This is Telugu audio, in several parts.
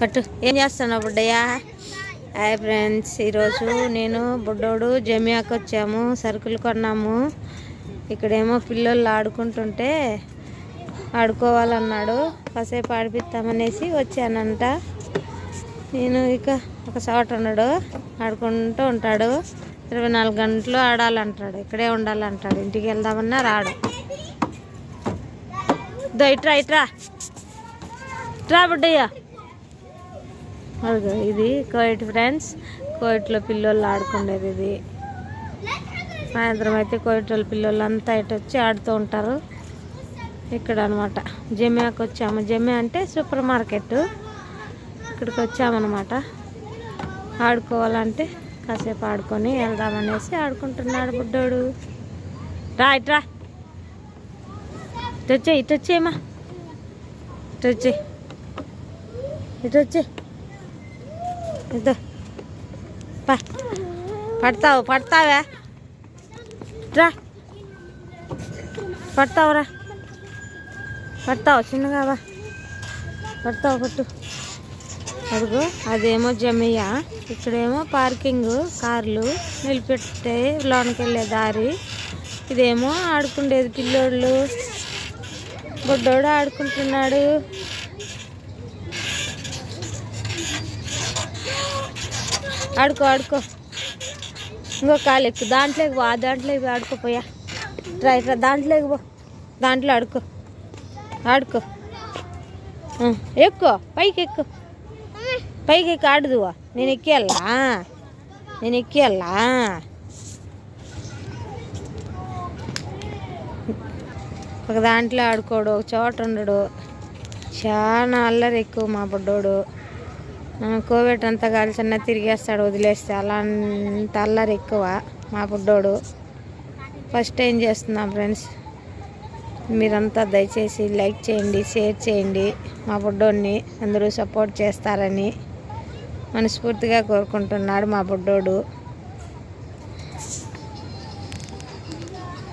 పట్టు. ఏం చేస్తున్నావు బుడ్డయ్యా? హాయ్ ఫ్రెండ్స్ ఈరోజు నేను బుడ్డోడు జమియాకి వచ్చాము సరుకులు కొన్నాము. ఇక్కడేమో పిల్లలు ఆడుకుంటుంటే ఆడుకోవాలన్నాడు. కాసేపు ఆడిపిస్తామనేసి వచ్చానంట. నేను ఇక ఒక చోట ఉన్నాడు ఆడుకుంటూ ఉంటాడు. ఇరవై నాలుగు గంటలు ఆడాలంటాడు ఇక్కడే ఉండాలంటాడు. ఇంటికి వెళ్దామన్నా రాడు. దో ఇట్రా ఇట్రా ఇట్రా బుడ్డయ్య. ఇది కోయిట్ ఫ్రెండ్స్. కోయిట్లో పిల్లోళ్ళు ఆడుకునేది ఇది. సాయంత్రం అయితే కోయిట్లో పిల్లోళ్ళు అంతా ఇటు వచ్చి ఆడుతూ ఉంటారు. ఇక్కడ అనమాట జమ్యాకి వచ్చాము. జమ్యా అంటే సూపర్ మార్కెట్. ఇక్కడికి వచ్చామన్నమాట ఆడుకోవాలంటే కాసేపు ఆడుకొని వెళ్దామనేసి ఆడుకుంటున్నాడు బుడ్డోడు. రా ఇట్రా ఇటు వచ్చే ఇటు వచ్చేయమ్మా ఇటు వచ్చే ఇటు వచ్చే ఇద్దో పడతావు పడతావా? రా. పడతావురా పడతావు చిన్నగా బా పడతావు పట్టు. అదిగో అదేమో జమయ్య ఇక్కడేమో పార్కింగ్ కార్లు నిలిపెట్టే లోనికి వెళ్ళే దారి. ఇదేమో ఆడుకుండేది పిల్లోళ్ళు. బొడ్డోడు ఆడుకుంటున్నాడు. ఆడుకో ఆడుకో. ఇంకో కాలు ఎక్కు. దాంట్లోకి పో ఆ దాంట్లోకి ఆడుకోపోయా ట్రై ట్రా దాంట్లోకి పో. దాంట్లో ఆడుకో. ఆడుకో. ఎక్కువ పైకి ఎక్కువ పైకి ఎక్కి ఆడుదువా నేను ఎక్కేయాలా? నేను ఎక్కేయాలా? ఒక దాంట్లో ఆడుకోడు ఒక చోట ఉండడు. చాలా అల్లరి ఎక్కువ మా బుడ్డోడు. కోవిడ్ అంతా కాల్చన్నా తిరిగేస్తాడు వదిలేస్తే. అలా అంత అల్లరి ఎక్కువ మా బుడ్డోడు. ఫస్ట్ టైం చేస్తున్నాం ఫ్రెండ్స్? మీరంతా దయచేసి లైక్ చేయండి షేర్ చేయండి. మా బుడ్డోడిని అందరూ సపోర్ట్ చేస్తారని మనస్ఫూర్తిగా కోరుకుంటున్నాడు మా బుడ్డోడు.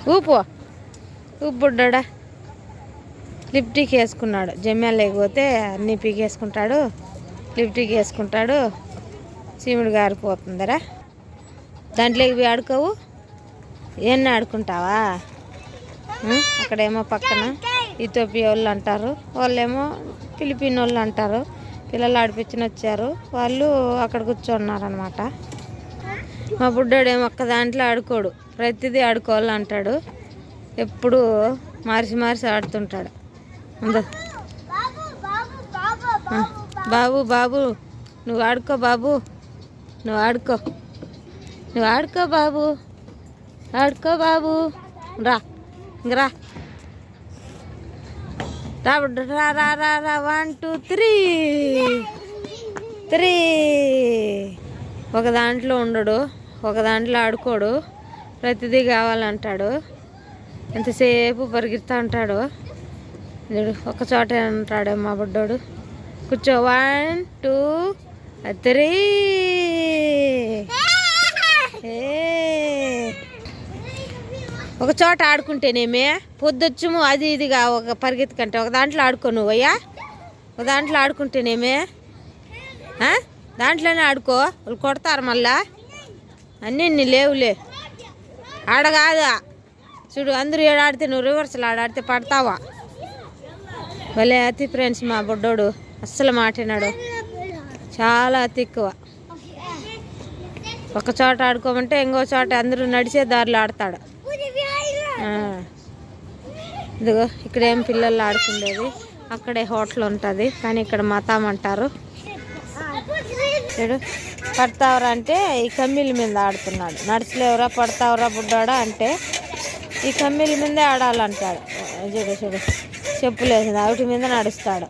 ఊపు. ఊపు బుడ్డోడా. లిప్టిక్ వేసుకున్నాడు. జమ్యా లేకపోతే అన్నీ పీకేసుకుంటాడు. లిప్టిక్ వేసుకుంటాడు. చీముడు గారిపోతుందరా దాంట్లోకి పోయి ఆడుకోవు. ఏమన్నా ఆడుకుంటావా? అక్కడేమో పక్కన ఇథోపియా వాళ్ళు అంటారు. వాళ్ళేమో ఫిలిపిన్ వాళ్ళు అంటారు. పిల్లలు ఆడిపించిన వచ్చారు. వాళ్ళు అక్కడ కూర్చోన్నారనమాట మా బుడ్డోడేమో ఒక్క దాంట్లో ఆడుకోడు. ప్రతిదీ ఆడుకోవాలంటాడు ఎప్పుడు మార్చి మార్చి ఆడుతుంటాడు. ఆ, బాబు బాబు నువ్వు ఆడుకో బాబు నువ్వు ఆడుకో నువ్వు ఆడుకో బాబు ఆడుకో బాబు రా రా. రా రా రా రా రా వన్ టూ త్రీ త్రీ ఒక దాంట్లో ఉండడు ఒక దాంట్లో ఆడుకోడు ప్రతిదీ కావాలంటాడు ఎంతసేపు పరిగెత్తా ఉంటాడు చూడు ఒక చోట ఉంటాడు మా బుడ్డోడు. కూర్చో. వన్ టూ త్రీ ఏ. ఒక చోట ఆడుకుంటేనేమే పొద్దుచ్చుము అది ఇదిగా ఒక పరిగెత్తుకంటే. ఒక దాంట్లో ఆడుకో నువ్వు అయ్యా. ఒక దాంట్లో ఆడుకుంటేనేమే? దాంట్లోనే ఆడుకో. వాళ్ళు కొడతారు మళ్ళా. అన్నీ నీ లేవులే. ఆడ కాదా చూడు అందరూ ఏడు ఆడితే నువ్వు రివర్సల్ ఆడాడితే పడతావా? భలే అతి ఫ్రెండ్స్ మా బుడ్డోడు. అస్సలు మాటినాడు. చాలా అతి ఎక్కువ. ఒక చోట ఆడుకోమంటే ఇంకో చోట అందరూ నడిచే దారిలో ఆడతాడు. ఇదిగో ఇక్కడ ఏం పిల్లలు ఆడుకుండేది. అక్కడే హోటల్ ఉంటుంది. కానీ ఇక్కడ మతం అంటారు. చూడు పడతావరా అంటే ఈ కమ్మీల మీద ఆడుతున్నాడు. నడిచలేవరా పడతావరా బుడ్డాడా అంటే ఈ కమ్మీల మీదే ఆడాలంటాడు. చూడు చూడు. చెప్పులేదు వాటి మీద నడుస్తాడు.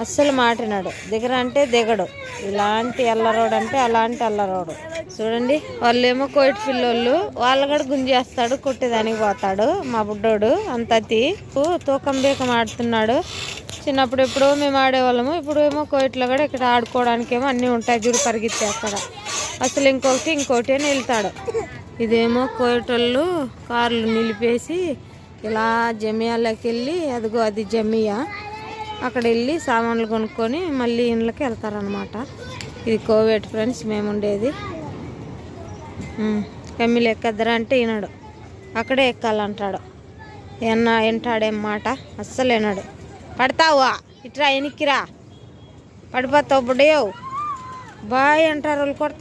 అస్సలు మాటినాడు. దిగర అంటే దిగడు. ఇలాంటి అల్లరోడు అంటే అలాంటి అల్లరోడు. చూడండి వాళ్ళు ఏమో కోయిట్ పిల్లోళ్ళు వాళ్ళు కూడా గుంజేస్తాడు కొట్టేదానికి పోతాడు. మా బుడ్డోడు అంతతి తూకం బీకం ఆడుతున్నాడు. చిన్నప్పుడు ఎప్పుడో మేము ఆడేవాళ్ళము. ఇప్పుడు ఏమో కోయిట్లో కూడా ఇక్కడ ఆడుకోవడానికి ఏమో అన్నీ ఉంటాయి. చూడు పరిగెత్తే అక్కడ. అసలు ఇంకొకటి ఇంకోటి అని వెళ్తాడు. ఇదేమో కోయిటోళ్ళు కార్లు నిలిపేసి ఇలా జమియాలోకి వెళ్ళి అదిగో అది జమియా. అక్కడ వెళ్ళి సామాన్లు కొనుక్కొని మళ్ళీ ఇండ్లకి వెళ్తారనమాట ఇది కోవేట్ ఫ్రెండ్స్ మేము ఉండేది కమ్మిలు ఎక్కద్దరా అంటే వినడు అక్కడే ఎక్కాలంటాడు. ఎన్న వింటాడేం మాట అస్సలు వినడు. పడతావా? ఇట్రా ఎనిక్కిరా పడిపోతావు బుడ్డయో బాయ్ అంటారు వాళ్ళు కొడతా